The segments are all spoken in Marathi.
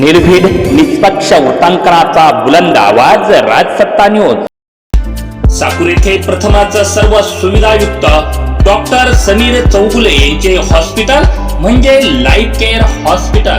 निर्भीड निष्पक्ष वृत्तांकनाचा बुलंद आवाज राजसत्ता न्यूज. साकूर येथे प्रथमच सर्व सुविधायुक्त डॉक्टर समीर चौगुले यांचे हॉस्पिटल म्हणजे लाईफ केअर हॉस्पिटल.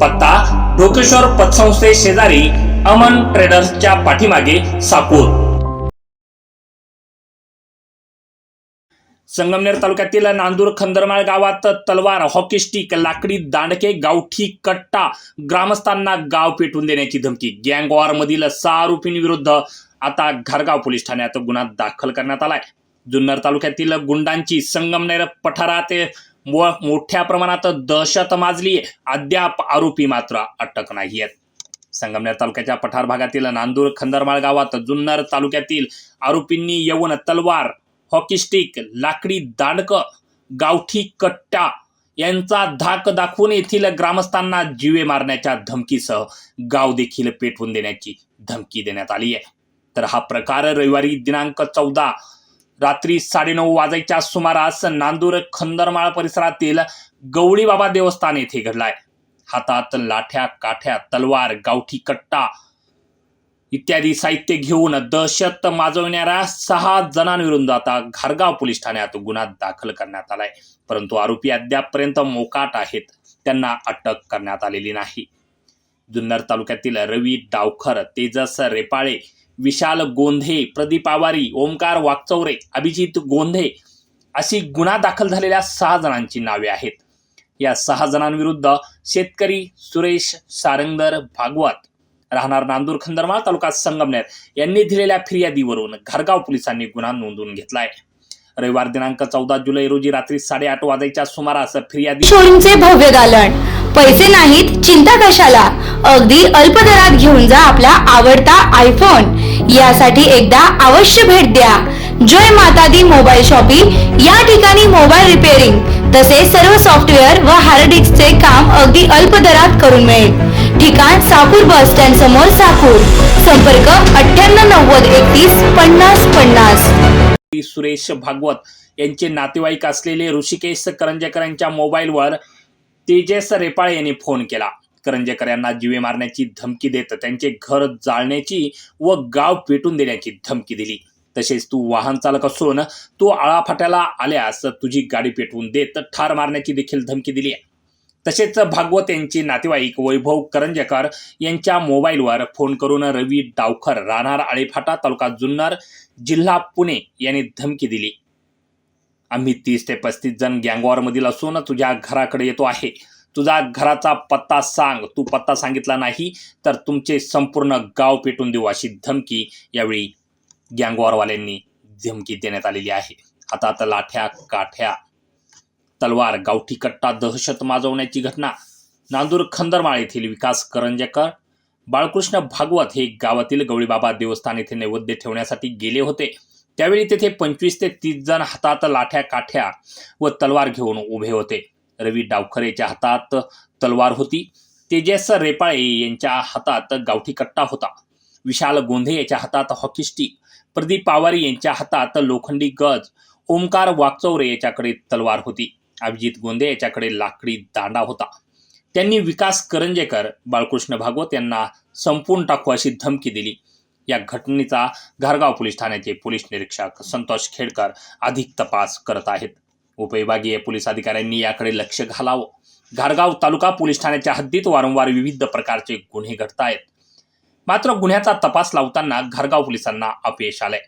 पत्ता ढोकेश्वर पतसंस्थे शेजारी अमन ट्रेडर्सच्या पाठीमागे साकूर. संगमनेर तालुक्यातील नांदूर खंदरमाळ गावात तलवार हॉकी स्टिक लाकडी दांडके गावठी कट्टा ग्रामस्थांना गाव पेटवून देण्याची धमकी. गँगवार मधील सहा आरोपींविरुद्ध आता घरगाव पोलीस ठाण्यात गुन्हा दाखल करण्यात आलाय. जुन्नर तालुक्यातील गुंडांची संगमनेर पठारात मोठ्या प्रमाणात दहशत माजली. अद्याप आरोपी मात्र अटक नाही आहेत संगमनेर तालुक्याच्या पठार भागातील नांदूर खंदरमाळ गावात जुन्नर तालुक्यातील आरोपींनी येऊन तलवार हॉकी स्टिक लाकडी दांडक गावठी कट्टा यांचा धाक दाखवून येथील ग्रामस्थांना जीवे मारण्याच्या धमकीसह गाव देखील पेटवून देण्याची धमकी देण्यात आली आहे. तर हा प्रकार रविवारी दिनांक चौदा रात्री साडेनऊ वाजायच्या सुमारास नांदूर खंदरमाळ परिसरातील गवळीबाबा देवस्थान येथे घडलाय. हातात लाठ्या काठ्या तलवार गावठी कट्टा इत्यादी साहित्य घेऊन दहशत माजवणाऱ्या सहा जणांविरुद्ध आता घारगाव पोलीस ठाण्यात गुन्हा दाखल करण्यात आलाय. परंतु आरोपी अद्यापपर्यंत मोकाट आहेत. त्यांना अटक करण्यात आलेली नाही. जुन्नर तालुक्यातील रवी डावखर तेजस रेपाळे विशाल गोंधे प्रदीप आवारी ओमकार वाकचौरे अभिजित गोंधे अशी गुन्हा दाखल झालेल्या सहा जणांची नावे आहेत. या सहा जणांविरुद्ध शेतकरी सुरेश सारंगदर भागवत राहणार नांदूर खंदरमाळ तालुका संगमनेर यांनी दिलेल्या फिर्यादीवरून घरगाव पोलिसांनी गुन्हा नोंदवून घेतलाय. रविवार दिनांक चौदा जुलै रोजी रात्री साडेआठ वाजायच्या सुमारास फिर्यादी भव्य दालन पैसे नाहीत चिंता कशाला? अगदी अल्प दरात घेऊन जा आपला आवडता आयफोन यासाठी एकदा अवश्य भेट द्या. जय माता दी मोबाईल शॉपिंग. या ठिकाणी मोबाईल रिपेअरिंग. तसेच सर्व सॉफ्टवेअर व हार्ड डिस्कचे काम अगदी अल्प दरात करून मिळेल. ठिकाण साकूर बस स्टँड समोर साकूर. संपर्क अठ्ठ्याण्णव नव्वद एकतीस पन्नास पन्नास. सुरेश भागवत यांचे नातेवाईक असलेले ऋषिकेश करंजेकर यांच्या मोबाईलवर तेजस रेपाळ यांनी फोन केला. करंजेकर यांना जीवे मारण्याची धमकी देत त्यांचे घर जाळण्याची व गाव पेटून देण्याची धमकी दिली. तसेच तू वाहन चालक असून तू आळाफाट्याला आल्यास तुझी गाडी पेटवून देत ठार मारण्याची देखील धमकी दिली आहे. तसेच भागवत यांचे नातेवाईक वैभव करंजेकर यांच्या मोबाईलवर फोन करून रवी डावखर राहणार आळेफाटा तालुका जुन्नर जिल्हा पुणे यांनी धमकी दिली. आम्ही तीस ते पस्तीस जण गँगवॉरमधील असून तुझ्या घराकडे येतो आहे. तुझा घराचा पत्ता सांग. तू पत्ता सांगितला नाही तर तुमचे संपूर्ण गाव पेटून देऊ अशी धमकी यावेळी गँगवॉरवाल्यांनी धमकी देण्यात आलेली आहे. हातात लाठ्या काठ्या तलवार गावठी कट्टा दहशत माजवण्याची घटना. नांदूर खंदरमाळ येथील विकास करंजेकर बाळकृष्ण भागवत हे गावातील गवळीबाबा देवस्थान येथे नैवेद्य ठेवण्यासाठी गेले होते. त्यावेळी तेथे पंचवीस ते तीस जण हातात लाठ्या काठ्या व तलवार घेऊन उभे होते. रवी डावखरेच्या हातात तलवार होती. तेजस रेपाळे यांच्या हातात गावठी कट्टा होता. विशाल गोंधे याच्या हातात हॉकी स्टिक प्रदीप पावारी यांच्या हातात लोखंडी गज ओमकार वाकचौरे याच्याकडे तलवार होती. अभिजित गोंधे याच्याकडे लाकडी दांडा होता. त्यांनी विकास करंजेकर बाळकृष्ण भागवत यांना संपून टाकू अशी धमकी दिली. या घटनेचा घारगाव पोलीस ठाण्याचे पोलीस निरीक्षक संतोष खेडकर अधिक तपास करत आहेत. उपविभागीय पोलीस अधिकाऱ्यांनी याकडे लक्ष घालावं. घारगाव तालुका पोलीस ठाण्याच्या हद्दीत वारंवार विविध प्रकारचे गुन्हे घडत आहेत. मात्र गुन्ह्याचा तपास लावताना घारगाव पोलिसांना अपयश आलंय.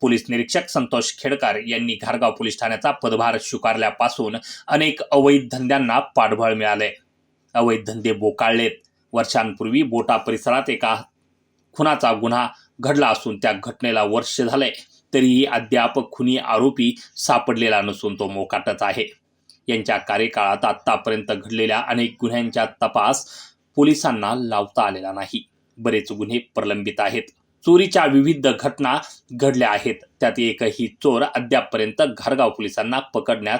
पोलीस निरीक्षक संतोष खेडकर यांनी घारगाव पोलीस ठाण्याचा पदभार स्वीकारल्यापासून अनेक अवैध धंद्यांना पाठबळ मिळाले अवैध धंदे बोकाळलेत. वर्षांपूर्वी बोटा परिसरात एका खुनाचा गुन्हा घडला असून त्या घटनेला वर्ष झालंय तरीही अद्याप खुनी आरोपी सापडलेला नसून तो मोकाटच आहे. यांच्या कार्यकाळात आतापर्यंत घडलेल्या अनेक गुन्ह्यांचा तपास पोलिसांना लावता आलेला नाही. बरेच गुन्हे प्रलंबित आहेत. चोरीच्या विविध घटना घडल्या आहेत. त्यात एकही चोर अद्यापपर्यंत घारगाव पोलिसांना पकडण्यात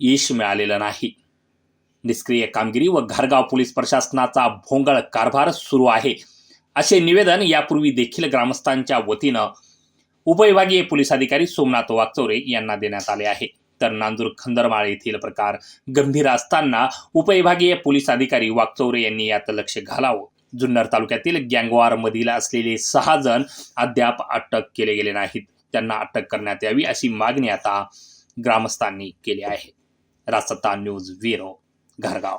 यश मिळालेलं नाही. निष्क्रिय कामगिरी व घारगाव पोलीस प्रशासनाचा भोंगळ कारभार सुरू आहे. असे निवेदन यापूर्वी देखील ग्रामस्थांच्या वतीनं उपविभागीय पोलीस अधिकारी सोमनाथ वागचौरे यांना देण्यात आले आहे. तर नांदूर खंदरमाळ येथील प्रकार गंभीर असताना उपविभागीय पोलीस अधिकारी वागचौरे यांनी यात लक्ष घालावं. जुन्नर तालुक्यातील गँगवार मधील असलेले सहा जण अद्याप अटक केले गेले नाहीत. त्यांना अटक करण्यात यावी अशी मागणी आता ग्रामस्थांनी केली आहे. रासत्ता न्यूज ब्युरो घरगाव.